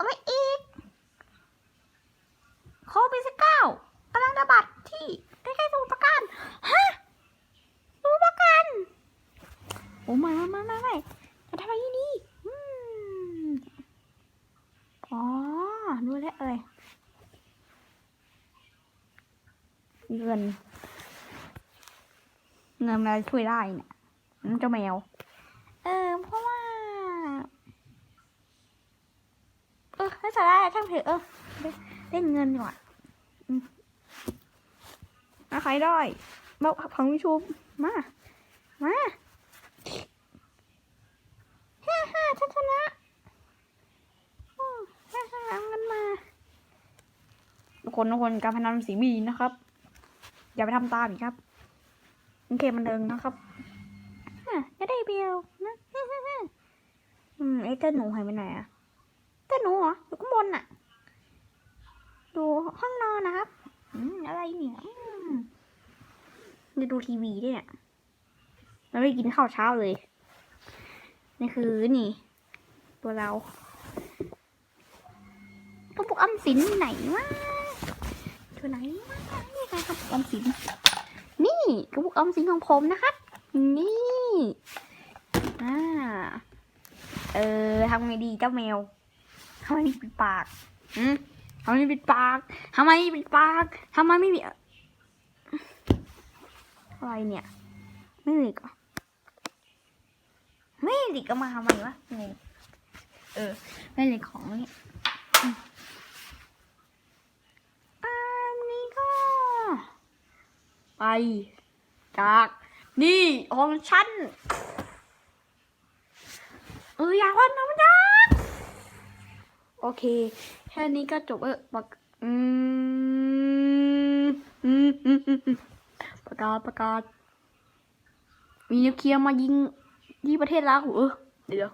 เอาไว้อีก โควิดสิบเก้ากำลังระบาดที่ใกล้ๆสมุทรปราการฮะสมุทรปราการโอ้มามามาไม่จะทำอะไรดีอืมอ๋อรู้แล้วเอ้ยเงิน เงินอะไรช่วยได้เนี่ยมันเจ้าแมว เออเพราะว่า เออ ไม่สาระช่างเถอะเออเล่นเงินดีกว่าอืมาใครได้บอกของวิชูมา มาฮ่าฮ่าฉันชนะฮ่าฮ่าเอาเงินมาทุกคนทุกคนการพนันสีบีนะครับ อย่าไปทำตามอีกครับโอเคมันเดิงนะครับอะจะได้เบียวนะอืมไอ้เจ้าหนูหายไปไหนอะ เจ้าหนูเหรออยู่ข้างบนน่ะ ดูห้องนอนนะครับอืมอะไรเนี่ยจะดูทีวีด้วยเนี่ยแล้วไม่กินข้าวเช้าเลย นี่คือนี่ ตัวเรากระปุกออมสินไหนวะตัวไหนวะนี่ไงกระปุกออมสิน นี่กระปุกออมสินของผมนะครับ นี่อ่าเออทำไงดีเจ้าแมว ทำไมไม่ปิดปากอืมทำไมไม่ปิดปากทำไมไม่ปิดปากทำไมไม่มีอะไรเนี่ย ไม่หลีกเหรอไม่หลีกก็มาทำไมวะงงเออ ไม่หลีกของนี่อืมอันนี้ก็ ไป จากนี่ของฉัน เอออยากวันน้ำยักษ์ โอเค แค่นี้ก็จบเออปักอืมอืมอืมอืมประกาศประกาศ มีนิวเคลียร์มายิงที่ประเทศลาหูเออเดี๋ยว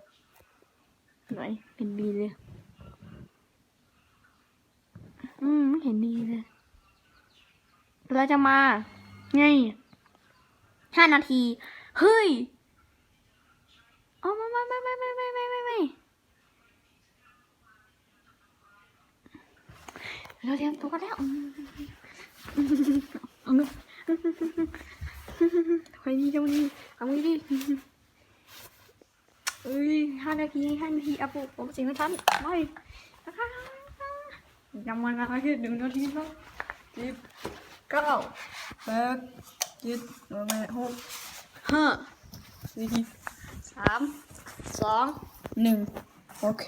ไหนเห็นดีเลย อืมไม่เห็นดีเลยเราจะมา ไงห้านาที เฮ้ย เราเตรียมตัวแล้วอืมเอาเงินไปดีจังดีเอาไงดีเอ้ยห้านาทีห้านาทีอะปุ๊บผมสิงห์ทันไม่ยังมันนะคะคือหนึ่งนาทีแล้วสิบเก้าแปดเจ็ดแปดหกห้าสี่สามสองหนึ่งโอเค